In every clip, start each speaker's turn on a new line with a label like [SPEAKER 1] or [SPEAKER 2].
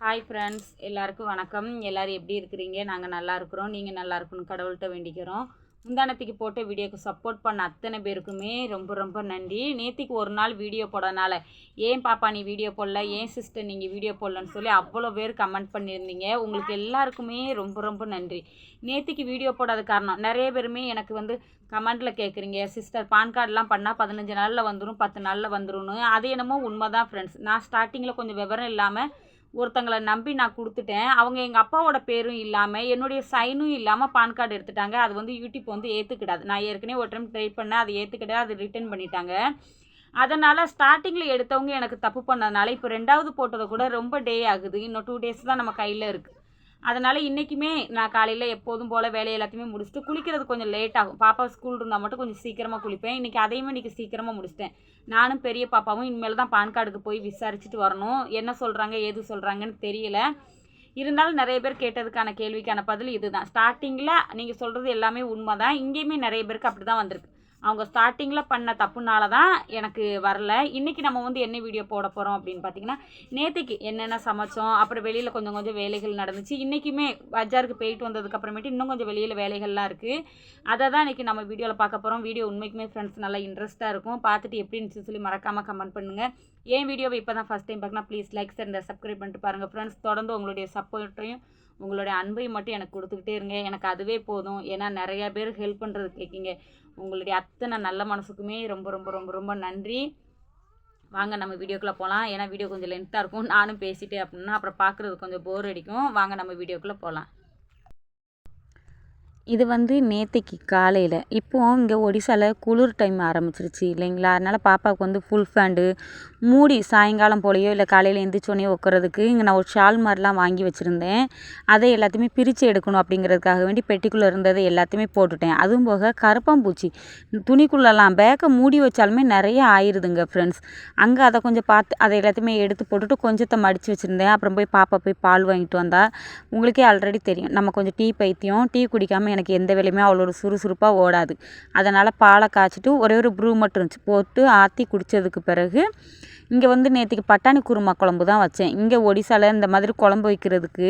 [SPEAKER 1] Hi friends எல்லாருக்கும் வணக்கம். எல்லோரும் எப்படி இருக்கிறீங்க? நாங்கள் நல்லா இருக்கிறோம். நீங்கள் நல்லா இருக்கணும். கடவுள்கிட்ட வேண்டிக்கிறோம். முந்தானத்துக்கு போட்ட வீடியோக்கு சப்போர்ட் பண்ண அத்தனை பேருக்குமே ரொம்ப ரொம்ப நன்றி. நேற்றுக்கு ஒரு நாள் வீடியோ போடனால ஏன் பாப்பா நீ வீடியோ போடல? ஏன் சிஸ்டர் நீங்கள் வீடியோ போடலன்னு சொல்லி அவ்வளோ பேர் கமெண்ட் பண்ணியிருந்தீங்க. உங்களுக்கு எல்லாருக்குமே ரொம்ப ரொம்ப நன்றி. நேற்றுக்கு வீடியோ போடாத காரணம் நிறைய பேருமே எனக்கு வந்து கமெண்டில் கேட்குறீங்க சிஸ்டர் பான் கார்டெலாம் பண்ணால் பதினஞ்சு நாளில் வந்துடும் பத்து நாளில் வந்துடும் அது என்னமோ உண்மை தான் ஃப்ரெண்ட்ஸ் நான் ஸ்டார்டிங்கில் கொஞ்சம் விவரம் இல்லாமல் ஒருத்தங்களை நம்பி நான் கொடுத்துட்டேன். அவங்க எங்கள் அப்பாவோட பேரும் இல்லாமல் என்னுடைய சைனும் இல்லாமல் பான் கார்டு எடுத்துட்டாங்க. அது வந்து யூடியூப் வந்து ஏற்றுக்கிடாது நான் ஏற்கனவே ஒரு டைம் ட்ரை பண்ணேன். அது ஏற்றுக்கிட்டே அது ரிட்டர்ன் பண்ணிட்டாங்க. அதனால் ஸ்டார்டிங்கில் எடுத்தவங்க எனக்கு தப்பு பண்ணதுனால இப்போ ரெண்டாவது போட்டதை கூட ரொம்ப டே ஆகுது. இன்னும் டூ டேஸ் தான் நம்ம கையில் இருக்குது அதனால் இன்றைக்குமே நான் காலையில் எப்போதும் போல் வேலையை எல்லாத்தையுமே முடிச்சுட்டு குளிக்கிறது கொஞ்சம் லேட் ஆகும். பாப்பா ஸ்கூல் இருந்தால் மட்டும் கொஞ்சம் சீக்கிரமாக குளிப்பேன். இன்றைக்கி அதையுமே இன்றைக்கி சீக்கிரமாக முடிச்சிட்டேன். நானும் பெரிய பாப்பாவும் இனிமேல் தான் பான் கார்டுக்கு போய் விசாரிச்சுட்டு வரணும். என்ன சொல்கிறாங்க ஏது சொல்கிறாங்கன்னு தெரியல. இருந்தாலும் நிறைய பேர் கேட்டதுக்கான கேள்விக்கான பதில் இதுதான். ஸ்டார்டிங்கில் நீங்கள் சொல்கிறது எல்லாமே உண்மை தான் இங்கேயுமே நிறைய பேருக்கு அப்படி தான் வந்திருக்கு. அவங்க ஸ்டார்டிங்கில் பண்ண தப்புனால தான் எனக்கு வரல. இன்றைக்கி நம்ம வந்து என்ன வீடியோ போட போகிறோம் அப்படின்னு பார்த்தீங்கன்னா நேற்றுக்கு என்னென்ன சமைச்சோம் அப்புறம் வெளியில் கொஞ்சம் கொஞ்சம் வேலைகள் நடந்துச்சு. இன்றைக்குமே பஜாருக்கு போயிட்டு வந்ததுக்கப்புறமேட்டு இன்னும் கொஞ்சம் வெளியில் வேலைகள்லாம் இருக்குது அதை தான் இன்றைக்கி நம்ம வீடியோவில் பார்க்க போகிறோம் வீடியோ உண்மைக்குமே ஃப்ரெண்ட்ஸ் நல்லா இன்ட்ரெஸ்ட்டாக இருக்கும். பார்த்துட்டு எப்படி இருந்துச்சு சொல்லி மறக்காமல் கமெண்ட் பண்ணுங்கள் ஏன் வீடியோவை இப்போ தான் ஃபஸ்ட் டைம் பார்க்கணும் ப்ளீஸ் லைக்ஸ் இந்த சப்ஸ்கிரைப் பண்ணிட்டு பாருங்கள் ஃப்ரெண்ட்ஸ் தொடர்ந்து உங்களுடைய சப்போர்ட்டையும் உங்களுடைய அன்பையும் மட்டும் எனக்கு கொடுத்துக்கிட்டே இருங்க. எனக்கு அதுவே போதும். ஏன்னா நிறையா பேர் ஹெல்ப் பண்ணுறது கேட்கிங்க. உங்களுடைய அத்தனை நல்ல மனசுக்குமே ரொம்ப ரொம்ப ரொம்ப ரொம்ப நன்றி. வாங்க நம்ம வீடியோக்குள்ளே போகலாம் ஏன்னா வீடியோ கொஞ்சம் லென்த்தாக இருக்கும். நானும் பேசிட்டு அப்படின்னா அப்புறம் பார்க்குறது கொஞ்சம் போர் அடிக்கும். வாங்க நம்ம வீடியோக்குள்ளே போகலாம் இது வந்து நேற்றுக்கு காலையில். இப்போது இங்கே ஒடிசாவில் குளிர் டைம் ஆரம்பிச்சிருச்சு இல்லைங்களா? அதனால் பாப்பாவுக்கு வந்து ஃபுல் ஃபேண்டு மூடி சாயங்காலம் போலையோ இல்லை காலையில் எந்திரிச்சோடனே உட்காரதுக்கு இங்கே நான் ஒரு ஷால் மாதிரிலாம் வாங்கி வச்சுருந்தேன். அதை எல்லாத்தையுமே பிரித்து எடுக்கணும் அப்படிங்கிறதுக்காக வேண்டி பெட்டிக்குள்ளே இருந்ததை எல்லாத்தையுமே போட்டுட்டேன். அதுவும் போக கருப்பாம்பூச்சி. துணிக்குள்ளெல்லாம் பேக்கை மூடி வச்சாலுமே நிறைய ஆயிடுதுங்க ஃப்ரெண்ட்ஸ் அங்கே அதை கொஞ்சம் பார்த்து அதை எல்லாத்தையுமே எடுத்து போட்டுட்டு கொஞ்சத்தை மடித்து வச்சுருந்தேன். அப்புறம் போய் பாப்பா போய் பால் வாங்கிட்டு வந்தால் உங்களுக்கே ஆல்ரெடி தெரியும். நம்ம கொஞ்சம் டீ பைத்தியம். டீ குடிக்காமல் எனக்கு எந்த வேலையுமே அவ்வளோ சுறுசுறுப்பாக ஓடாது. அதனால் பாலை காய்ச்சிட்டு ஒரே ஒரு ப்ரூ மட்டும் இருந்துச்சு. போட்டு ஆற்றி குடித்ததுக்கு பிறகு இங்கே வந்து நேற்றுக்கு பட்டாணி குருமா குழம்பு தான் வச்சேன். இங்கே ஒடிசாவில் இந்த மாதிரி குழம்பு வைக்கிறதுக்கு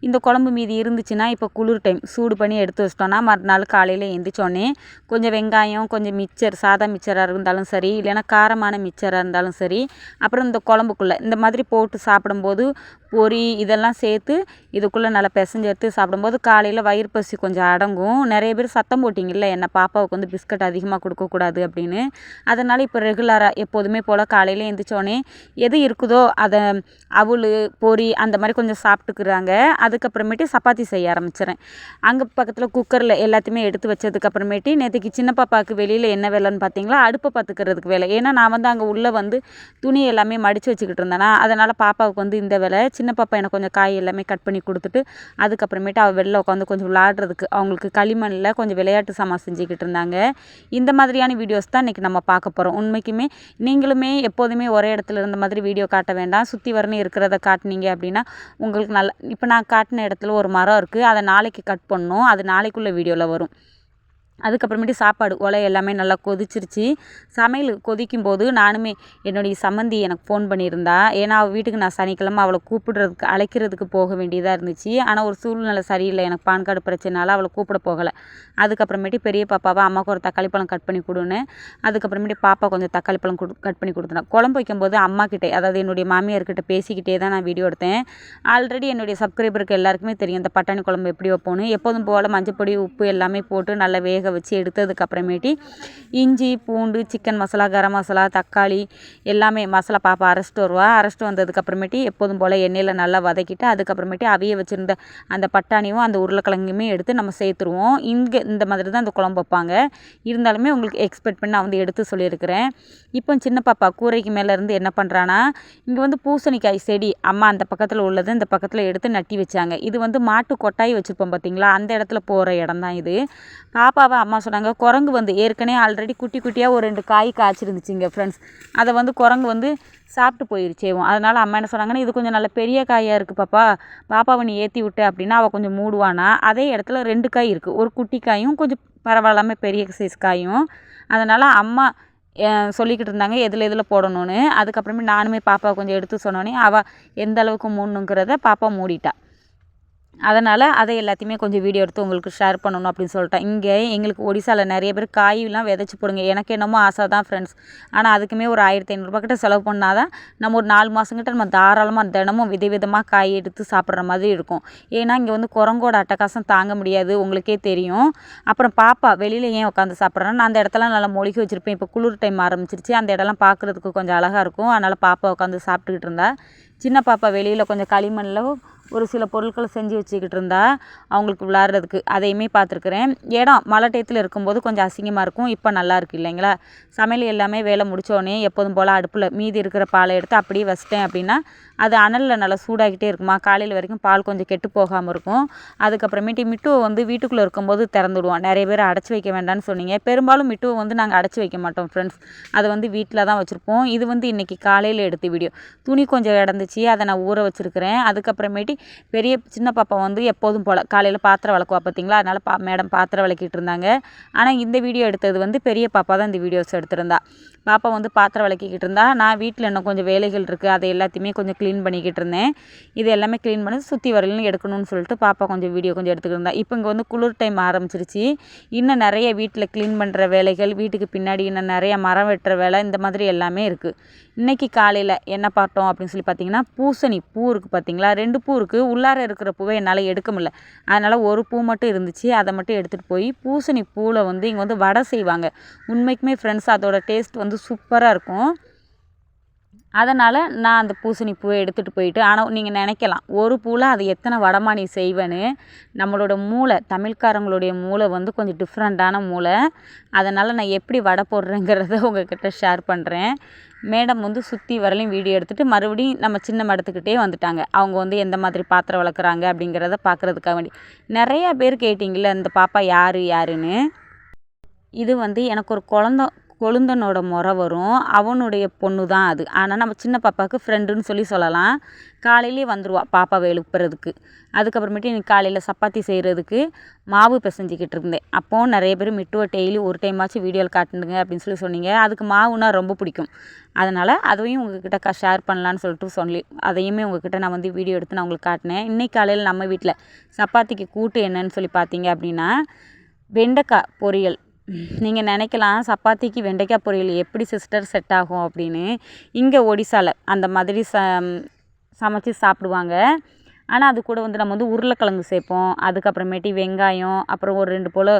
[SPEAKER 1] இந்த குழம்பு மீதி இருந்துச்சுன்னா இப்போ குளிர் டைம் சூடு பண்ணி எடுத்து வச்சிட்டோன்னா மறுநாள் காலையில் எழுந்திரிச்சோன்னே கொஞ்சம் வெங்காயம் கொஞ்சம் மிச்சர் சாதா மிச்சராக இருந்தாலும் சரி இல்லைன்னா காரமான மிச்சராக இருந்தாலும் சரி அப்புறம் இந்த குழம்புக்குள்ளே இந்த மாதிரி போட்டு சாப்பிடும்போது பொரி இதெல்லாம் சேர்த்து இதுக்குள்ளே நல்லா பிசைஞ்சு எடுத்து சாப்பிடும்போது காலையில் வயிறு பசி கொஞ்சம் அடங்கும். நிறைய பேர் சத்தம் போட்டிங்கல்ல என்ன பாப்பாவுக்கு வந்து பிஸ்கட் அதிகமாக கொடுக்கக்கூடாது அப்படின்னு. அதனால் இப்போ ரெகுலராக எப்போதுமே போல் காலையில் எழுந்திரிச்சோடனே எது இருக்குதோ அதை அவல் பொரி அந்த மாதிரி கொஞ்சம் சாப்பிட்டுக்கிறாங்க. அதுக்கப்புறமேட்டு சப்பாத்தி செய்ய ஆரம்பிச்சிடறேன். அங்கே பக்கத்தில் குக்கரில் எல்லாத்தையுமே எடுத்து வச்சதுக்கப்புறமேட்டு நேற்றுக்கு சின்ன பாப்பாவுக்கு வெளியில் என்ன வேலைன்னு பார்த்தீங்களா அடுப்பை பார்த்துக்கிறதுக்கு வேலை. ஏன்னா நான் வந்து அங்கே உள்ளே வந்து துணி எல்லாமே மடித்து வச்சுக்கிட்டு இருந்தேன்னா அதனால் பாப்பாவுக்கு வந்து இந்த வேலை சின்ன பாப்பா எனக்கு கொஞ்சம் காய் எல்லாமே கட் பண்ணி கொடுத்துட்டு அதுக்கப்புறமேட்டு அவள் வெளில உட்காந்து கொஞ்சம் விளாடுறதுக்கு அவங்களுக்கு களிமண்ணில் கொஞ்சம் விளையாட்டு சாமான் செஞ்சுக்கிட்டு இருந்தாங்க. இந்த மாதிரியான வீடியோஸ் தான் இன்றைக்கி நம்ம பார்க்க போகிறோம் உண்மைக்குமே நீங்களுமே எப்போதுமே ஒரே இடத்துல இருந்த மாதிரி வீடியோ காட்ட வேண்டாம். சுற்றி வரணும் இருக்கிறத காட்டினீங்க அப்படின்னா உங்களுக்கு நல்லா இப்போ நான் காட்டின இடத்துல ஒரு மரம் இருக்குது அதை நாளைக்கு கட் பண்ணும். அது நாளைக்குள்ளே வீடியோவில் வரும். அதுக்கப்புறமேட்டு சாப்பாடு ஒலை எல்லாமே நல்லா கொதிச்சிருச்சு. சமையல் கொதிக்கும் போது நானுமே என்னுடைய சம்மந்தி எனக்கு ஃபோன் பண்ணியிருந்தா. ஏன்னா அவள் வீட்டுக்கு நான் சனிக்கிழமை அவளை கூப்பிடுறதுக்கு அழைக்கிறதுக்கு போக வேண்டியதாக இருந்துச்சு. ஆனால் ஒரு சூழ்நிலை சரியில்லை. எனக்கு பான் கார்டு பிரச்சனைனால அவளை கூப்பிட போகலை. அதுக்கப்புறமேட்டு பெரிய பாப்பாவை அம்மாவுக்கு ஒரு தக்காளி பழம் கட் பண்ணி கொடுன்னு அதுக்கப்புறமேட்டு பாப்பா கொஞ்சம் தக்காளி பழம் கொடு கட் பண்ணி கொடுத்தேன் குழம்பு வைக்கும்போது அம்மா கிட்டே அதாவது என்னுடைய மாமியார்கிட்ட பேசிக்கிட்டே தான் நான் வீடியோ எடுத்தேன். ஆல்ரெடி என்னுடைய சப்ஸ்கிரைபருக்கு எல்லாருக்குமே தெரியும் இந்த பட்டாணி குழம்பு எப்படி வைப்போன்னு எப்போதும் போல் மஞ்சப்பொடி உப்பு எல்லாமே போட்டு நல்லா வேக வச்சு எடுத்ததுக்கு அப்புறமேட்டி இஞ்சி பூண்டு சிக்கன் மசாலா கரம் மசாலா தக்காளி எல்லாமே மசாலா பாப்பா அரைச்சிட்டு வருவா. அரைச்சிட்டு வந்ததுக்கப்புறமேட்டி எப்போதும் போல் எண்ணெயில் நல்லா வதக்கிட்டு அதுக்கப்புறமேட்டி அவிய வச்சுருந்த அந்த பட்டாணியும் அந்த உருளைக்கிழங்குமே எடுத்து நம்ம சேர்த்துருவோம். இங்கே இந்த மாதிரி தான் அந்த குழம்பு வைப்பாங்க. இருந்தாலுமே உங்களுக்கு எக்ஸ்பெக்ட் பண்ணி நான் வந்து எடுத்து சொல்லியிருக்கிறேன். இப்போ சின்ன பாப்பா கூரைக்கு மேலே இருந்து என்ன பண்ணுறான்னா இங்கே வந்து பூசணிக்காய் செடி அம்மா அந்த பக்கத்தில் உள்ளது இந்த பக்கத்தில் எடுத்து நட்டி வச்சாங்க. இது வந்து மாட்டு கொட்டாய் வச்சுருப்போம் பார்த்தீங்களா அந்த இடத்துல போகிற இடம் தான் இது. பாப்பாவை அம்மா சொன்னாங்க குரங்கு வந்து ஏற்கனவே ஆல்ரெடி குட்டி குட்டியாக ஒரு ரெண்டு காய் காய்ச்சிருந்துச்சிங்க ஃப்ரெண்ட்ஸ் அதை வந்து குரங்கு வந்து சாப்பிட்டு போயிருச்சேவும் அதனால் அம்மா என்ன சொன்னாங்கன்னா இது கொஞ்சம் நல்ல பெரிய காயாக இருக்குது பாப்பா பாப்பாவை நீ ஏற்றி விட்ட அப்படின்னா அவள் கொஞ்சம் மூடுவானா. அதே இடத்துல ரெண்டு காய் இருக்குது ஒரு குட்டி காயும் கொஞ்சம் பரவாயில்லாமல் பெரிய சைஸ் காயும். அதனால் அம்மா சொல்லிக்கிட்டு இருந்தாங்க எதில் எதில் போடணும்னு. அதுக்கப்புறமே நானுமே பாப்பா கொஞ்சம் எடுத்து சொன்னோன்னே அவள் எந்த அளவுக்கு மூடணுங்கிறத பாப்பா மூடிட்டா. அதனால் அதை எல்லாத்தையுமே கொஞ்சம் வீடியோ எடுத்து உங்களுக்கு ஷேர் பண்ணணும் அப்படின்னு சொல்லிட்டேன். இங்கே எங்களுக்கு ஒடிசாவில் நிறைய பேர் காயெல்லாம் விதைச்சி போடுங்க. எனக்கு என்னமோ ஆசை தான் ஃப்ரெண்ட்ஸ் ஆனால் அதுக்குமே ஒரு ஆயிரத்தி ஐநூறுரூபா கிட்ட செலவு பண்ணால் தான் நம்ம ஒரு நாலு மாதங்கிட்ட நம்ம தாராளமாக தினமும் விதை விதமாக காய் எடுத்து சாப்பிட்ற மாதிரி இருக்கும். ஏன்னா இங்கே வந்து குரங்கோட அட்டகாசம் தாங்க முடியாது. உங்களுக்கே தெரியும். அப்புறம் பாப்பா வெளியில் ஏன் உட்காந்து சாப்பிட்றேன்னா நான் அந்த இடத்தெல்லாம் நல்லா மொழிகி வச்சுருப்பேன். இப்போ குளிர் டைம் ஆரம்பிச்சிருச்சு. அந்த இடம்லாம் பார்க்குறதுக்கு கொஞ்சம் அழகாக இருக்கும். அதனால் பாப்பா உட்காந்து சாப்பிட்டுக்கிட்டு இருந்தா. சின்ன பாப்பா வெளியில் கொஞ்சம் களிமண்ணில் ஒரு சில பொருட்களை செஞ்சு வச்சுக்கிட்டு இருந்தா அவங்களுக்கு விளாட்றதுக்கு அதையுமே பார்த்துருக்குறேன். இடம் மழை டயத்தில் இருக்கும்போது கொஞ்சம் அசிங்கமாக இருக்கும். இப்போ நல்லா இருக்குது இல்லைங்களா? சமையல் எல்லாமே வேலை முடித்தோடனே எப்போதும் போல் அடுப்பில் மீதி இருக்கிற பாலை எடுத்து அப்படியே வச்சிட்டேன் அப்படின்னா அது அனலில் நல்லா சூடாகிட்டே இருக்குமா? காலையில் வரைக்கும் பால் கொஞ்சம் கெட்டு போகாமல் இருக்கும். அதுக்கப்புறமேட்டு மிட்டுவை வந்து வீட்டுக்குள்ளே இருக்கும்போது திறந்துடுவோம் நிறைய பேர் அடைச்சி வைக்க வேண்டாம்னு சொன்னீங்க. பெரும்பாலும் மிட்டுவை வந்து நாங்கள் அடைச்சி வைக்க மாட்டோம் ஃப்ரெண்ட்ஸ் அதை வந்து வீட்டில் தான் வச்சுருப்போம். இது வந்து இன்றைக்கி காலையில் எடுத்த வீடியோ. துணி கொஞ்சம் இடந்துச்சு அதை நான் ஊற வச்சுருக்கிறேன். அதுக்கப்புறமேட்டு பெரிய சின்ன பாப்பா வந்து எப்போதும் போல் காலையில் பாத்திரம் விளக்குவா பார்த்தீங்களா அதனால் பா மேடம் பாத்திரம் விளக்கிட்டு இருந்தாங்க. ஆனால் இந்த வீடியோ எடுத்தது வந்து பெரிய பாப்பா தான் இந்த வீடியோஸ் எடுத்திருந்தா. பாப்பா வந்து பாத்திரம் விளக்கிக்கிட்டு இருந்தா. நான் வீட்டில் இன்னும் கொஞ்சம் வேலைகள் இருக்குது அதை எல்லாத்தையுமே கொஞ்சம் க்ளீன் பண்ணிக்கிட்டு இருந்தேன். இது எல்லாமே க்ளீன் பண்ணி சுற்றி வரலன்னு எடுக்கணும்னு சொல்லிட்டு பாப்பா கொஞ்சம் வீடியோ கொஞ்சம் எடுத்துக்கிட்டு இருந்தா. இப்போ இங்கே வந்து குளிர் டைம் ஆரம்பிச்சிருச்சு. இன்னும் நிறைய வீட்டில் க்ளீன் பண்ணுற வேலைகள் வீட்டுக்கு பின்னாடி இன்னும் நிறைய மரம் வெட்டுற வேலை இந்த மாதிரி எல்லாமே இருக்குது இன்றைக்கி காலையில் என்ன பார்த்தோம் அப்படின்னு சொல்லி பார்த்தீங்கன்னா பூசணி பூ இருக்குது பார்த்தீங்களா ரெண்டு பூ இருக்குது உள்ளார இருக்கிற பூவை என்னால் எடுக்க முடியல. அதனால் ஒரு பூ மட்டும் இருந்துச்சு. அதை மட்டும் எடுத்துகிட்டு போய் பூசணி பூவில் வந்து இங்கே வந்து வடை செய்வாங்க. உண்மைக்குமே ஃப்ரெண்ட்ஸ் அதோட டேஸ்ட் வந்து சூப்பராக இருக்கும். அதனால் நான் அந்த பூசணி பூவை எடுத்துகிட்டு போயிட்டு ஆனால் நீங்கள் நினைக்கலாம் ஒரு பூவில் அது எத்தனை வடமா நீ செய்வேன்னு நம்மளோட மூளை தமிழ்காரங்களுடைய மூளை வந்து கொஞ்சம் டிஃப்ரெண்ட்டான மூளை. அதனால் நான் எப்படி வடை போடுறேங்கிறத உங்ககிட்ட ஷேர் பண்ணுறேன் மேடம் வந்து சுற்றி வரலையும் வீடியோ எடுத்துகிட்டு மறுபடியும் நம்ம சின்ன மடத்துக்கிட்டே வந்துட்டாங்க. அவங்க வந்து எந்த மாதிரி பாத்திரம் வளர்க்குறாங்க அப்படிங்கிறத பார்க்குறதுக்காக வேண்டி. நிறையா பேர் கேட்டிங்கள்ல இந்த பாப்பா யார் யாருன்னு? இது வந்து எனக்கு ஒரு குழந்த கொழுந்தனோட முறை வரும். அவனுடைய பொண்ணு தான் அது. ஆனால் நம்ம சின்ன பாப்பாவுக்கு ஃப்ரெண்டுன்னு சொல்லி சொல்லலாம். காலையிலே வந்துடுவா பாப்பாவை எழுப்புறதுக்கு. அதுக்கப்புறமேட்டு எனக்கு காலையில் சப்பாத்தி செய்கிறதுக்கு மாவு பிசைஞ்சிக்கிட்டு இருந்தேன். அப்போது நிறைய பேர் மிட்டுவை டெய்லி ஒரு டைமாச்சும் வீடியோவில் காட்டுனுங்க அப்படின்னு சொல்லி சொன்னீங்க. அதுக்கு மாவுனா ரொம்ப பிடிக்கும். அதனால் அதையும் உங்ககிட்ட க ஷேர் பண்ணலான்னு சொல்லிட்டு சொல்லி அதையுமே உங்ககிட்ட நான் வந்து வீடியோ எடுத்து நான் உங்களுக்கு காட்டினேன். இன்றைக்கி காலையில் நம்ம வீட்டில் சப்பாத்திக்கு கூட்டு என்னன்னு சொல்லி பார்த்தீங்க அப்படின்னா வெண்டைக்காய் பொரியல். நீங்கள் நினைக்கலாம் சப்பாத்திக்கு வெண்டைக்காய் பொரியல் எப்படி சிஸ்டர் செட் ஆகும் அப்படின்னு. இங்கே ஒடிசாவில் அந்த மாதிரி ச சமைச்சி சாப்பிடுவாங்க. ஆனால் அது கூட வந்து நம்ம வந்து உருளைக்கிழங்கு சேர்ப்போம். அதுக்கப்புறமேட்டி வெங்காயம் அப்புறம் ஒரு ரெண்டு போல்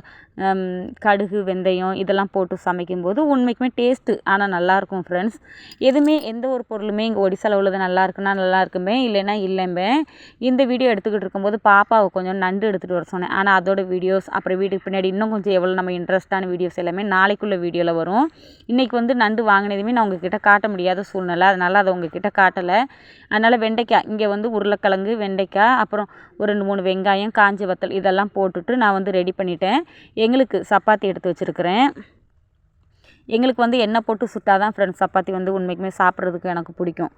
[SPEAKER 1] கடுகு வெந்தயம் இதெல்லாம் போட்டு சமைக்கும்போது உண்மைக்குமே டேஸ்ட்டு ஆனால் நல்லாயிருக்கும் ஃப்ரெண்ட்ஸ் எதுவுமே எந்த ஒரு பொருளுமே இங்கே ஒடிசாவில் உள்ளது நல்லா இருக்குன்னா நல்லா இருக்குமே இல்லைன்னா இல்லைம்பே இந்த வீடியோ எடுத்துக்கிட்டு இருக்கும்போது பாப்பாவை கொஞ்சம் நண்டு எடுத்துகிட்டு வர சொன்னேன். ஆனால் அதோட வீடியோஸ் அப்புறம் வீட்டுக்கு பின்னாடி இன்னும் கொஞ்சம் எவ்வளோ நம்ம இன்ட்ரெஸ்ட்டான வீடியோஸ் எல்லாமே நாளைக்குள்ள வீடியோவில் வரும். இன்றைக்கி வந்து நண்டு வாங்கினதுமே நான் உங்ககிட்ட காட்ட முடியாத சூழ்நிலை. அதனால் அதை உங்ககிட்ட காட்டலை. அதனால் வெண்டைக்காய் இங்கே வந்து உருளைக்கிழங்கு வெண்டைக்காய் அப்புறம் ஒரு ரெண்டு மூணு வெங்காயம் காஞ்ச வத்தல் இதெல்லாம் போட்டுட்டு நான் வந்து ரெடி பண்ணிட்டேன். எங்களுக்கு சப்பாத்தி எடுத்து வச்சுருக்கிறேன். எங்களுக்கு வந்து எண்ணெய் போட்டு சுட்டால் தான் ஃப்ரெண்ட்ஸ் சப்பாத்தி வந்து உண்மைக்குமே சாப்பிட்றதுக்கு எனக்கு பிடிக்கும்.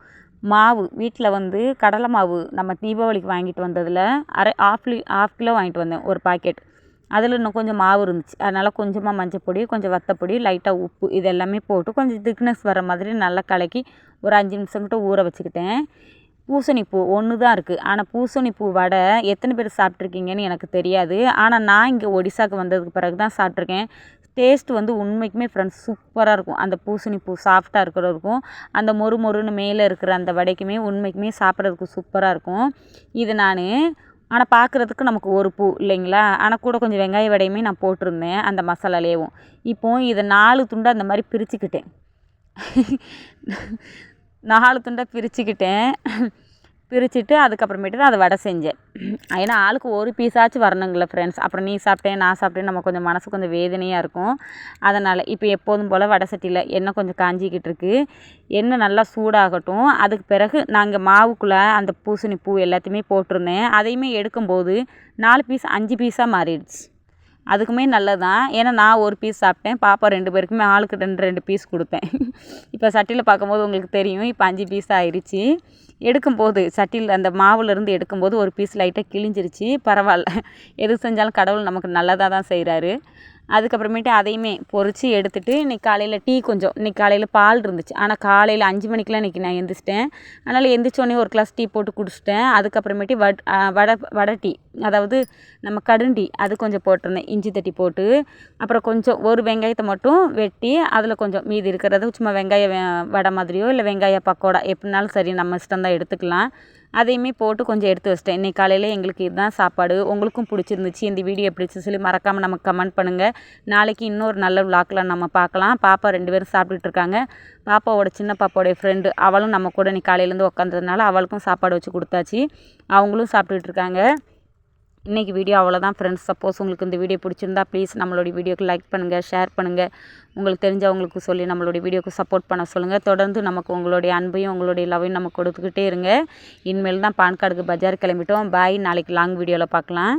[SPEAKER 1] மாவு வீட்டில் வந்து கடலை மாவு நம்ம தீபாவளிக்கு வாங்கிட்டு வந்ததில் அரை ஆஃப் ஆஃப் கிலோ வாங்கிட்டு வந்தேன் ஒரு பாக்கெட் அதில் இன்னும் கொஞ்சம் மாவு இருந்துச்சு. அதனால் கொஞ்சமாக மஞ்சள் பொடி கொஞ்சம் வத்தப்பொடி லைட்டாக உப்பு இது எல்லாமே போட்டு கொஞ்சம் திக்னஸ் வர மாதிரி நல்லா கலக்கி ஒரு அஞ்சு நிமிஷம் கிட்ட ஊற வச்சுக்கிட்டேன். பூசணிப்பூ ஒன்று தான் இருக்குது ஆனால் பூசணிப்பூ வடை எத்தனை பேர் சாப்பிட்ருக்கீங்கன்னு எனக்கு தெரியாது. ஆனால் நான் இங்கே ஒடிசாவுக்கு வந்ததுக்கு பிறகு தான் சாப்பிட்ருக்கேன் டேஸ்ட் வந்து உண்மைக்குமே ஃப்ரெண்ட்ஸ் சூப்பராக இருக்கும். அந்த பூசணிப்பூ சாஃப்டாக இருக்கிறதுக்கும் அந்த மொறு மொறுன்னு மேலே இருக்கிற அந்த வடைக்குமே உண்மைக்குமே சாப்பிட்றதுக்கு சூப்பராக இருக்கும். இது நான் ஆனால் பார்க்குறதுக்கு நமக்கு ஒரு பூ இல்லைங்களா? ஆனால் கூட கொஞ்சம் வெங்காய வடையுமே நான் போட்டிருந்தேன் அந்த மசாலாலேயும். இப்போது இதை நாலு துண்டு அந்த மாதிரி பிரிச்சுக்கிட்டேன். நாலு துண்டாக பிரிச்சுக்கிட்டேன். பிரிச்சுட்டு அதுக்கப்புறமேட்டு தான் அதை வடை செஞ்சேன். ஏன்னா ஆளுக்கு ஒரு பீஸாச்சும் வரணுங்களே ஃப்ரெண்ட்ஸ் அப்புறம் நீ சாப்பிட்டேன் நான் சாப்பிட்டேன் நம்ம கொஞ்சம் மனசு கொஞ்சம் வேதனையாக இருக்கும். அதனால் இப்போ எப்போதும் போல் வடை சட்டியில் எண்ணெய் கொஞ்சம் காஞ்சிக்கிட்டு இருக்குது எண்ணெய் நல்லா சூடாகட்டும். அதுக்கு பிறகு நாங்கள் மாவுக்குள்ளே அந்த பூசணி பூ எல்லாத்தையுமே போட்டிருந்தேன். அதையுமே எடுக்கும்போது நாலு பீஸ் அஞ்சு பீஸாக மாறிடுச்சு. அதுக்குமே நல்லது தான் ஏன்னா நான் ஒரு பீஸ் சாப்பிட்டேன். பாப்பா ரெண்டு பேருக்குமே ஆளுக்கு ரெண்டு ரெண்டு பீஸ் கொடுத்தேன். இப்போ சட்டியில் பார்க்கும்போது உங்களுக்கு தெரியும். இப்போ அஞ்சு பீஸ் ஆயிடுச்சு எடுக்கும்போது சட்டியில் அந்த மாவுலேருந்து எடுக்கும்போது ஒரு பீஸ் லைட்டாக கிழிஞ்சிருச்சு. பரவாயில்ல. எது செஞ்சாலும் கடவுள் நமக்கு நல்லதாக தான் செய்கிறாரு அதுக்கப்புறமேட்டு அதையுமே பொறிச்சு எடுத்துகிட்டு இன்றைக்கி காலையில் டீ கொஞ்சம் இன்றைக்கி காலையில் பால் இருந்துச்சு. ஆனால் காலையில் அஞ்சு மணிக்கெலாம் இன்றைக்கி நான் எந்திரிச்சிட்டேன். அதனால் எந்திரிச்சோடனே ஒரு கிளாஸ் டீ போட்டு குடிச்சிட்டேன். அதுக்கப்புறமேட்டு வட் வடை வடை டீ அதாவது நம்ம கடுண்டி அது கொஞ்சம் போட்டிருந்தேன். இஞ்சி தட்டி போட்டு அப்புறம் கொஞ்சம் ஒரு வெங்காயத்தை மட்டும் வெட்டி அதில் கொஞ்சம் மீதி இருக்கிறத சும்மா வெங்காய வடை மாதிரியோ இல்லை வெங்காய பக்கோடா எப்படினாலும் சரி நம்ம இஷ்டம் தான் எடுத்துக்கலாம். அதையுமே போட்டு கொஞ்சம் எடுத்து வச்சிட்டேன். இன்றைக்கி காலையில் எங்களுக்கு இதுதான் சாப்பாடு. உங்களுக்கும் பிடிச்சிருந்துச்சு. இந்த வீடியோ எப்படி சொல்லி மறக்காமல் நமக்கு கமெண்ட் பண்ணுங்கள் நாளைக்கு இன்னொரு நல்ல விளாக்கில் நம்ம பார்க்கலாம். பாப்பா ரெண்டு பேரும் சாப்பிட்டுட்டு இருக்காங்க. பாப்பாவோட சின்ன பாப்பாவோடைய ஃப்ரெண்டு அவளும் நம்ம கூட இன்னைக்கு காலையிலேருந்து உட்காந்ததுனால அவளுக்கும் சாப்பாடு வச்சு கொடுத்தாச்சு. அவங்களும் சாப்பிட்டுட்டு இருக்காங்க. இன்றைக்கி வீடியோ அவ்வளோதான் ஃப்ரெண்ட்ஸ் சப்போஸ் உங்களுக்கு இந்த வீடியோ பிடிச்சிருந்தா ப்ளீஸ் நம்மளுடைய வீடியோக்கு லைக் பண்ணுங்கள் ஷேர் பண்ணுங்கள் உங்களுக்கு தெரிஞ்சவங்களுக்கு சொல்லி நம்மளுடைய வீடியோக்கு சப்போர்ட் பண்ண சொல்லுங்கள் தொடர்ந்து நமக்கு உங்களுடைய அன்பையும் உங்களுடைய லவ்வையும் நம்ம கொடுத்துக்கிட்டே இருங்க. இனிமேல் தான் பான் கார்டுக்கு பஜார் கிளம்பிட்டோம். பாய் நாளைக்கு லாங் வீடியோவில் பார்க்கலாம்.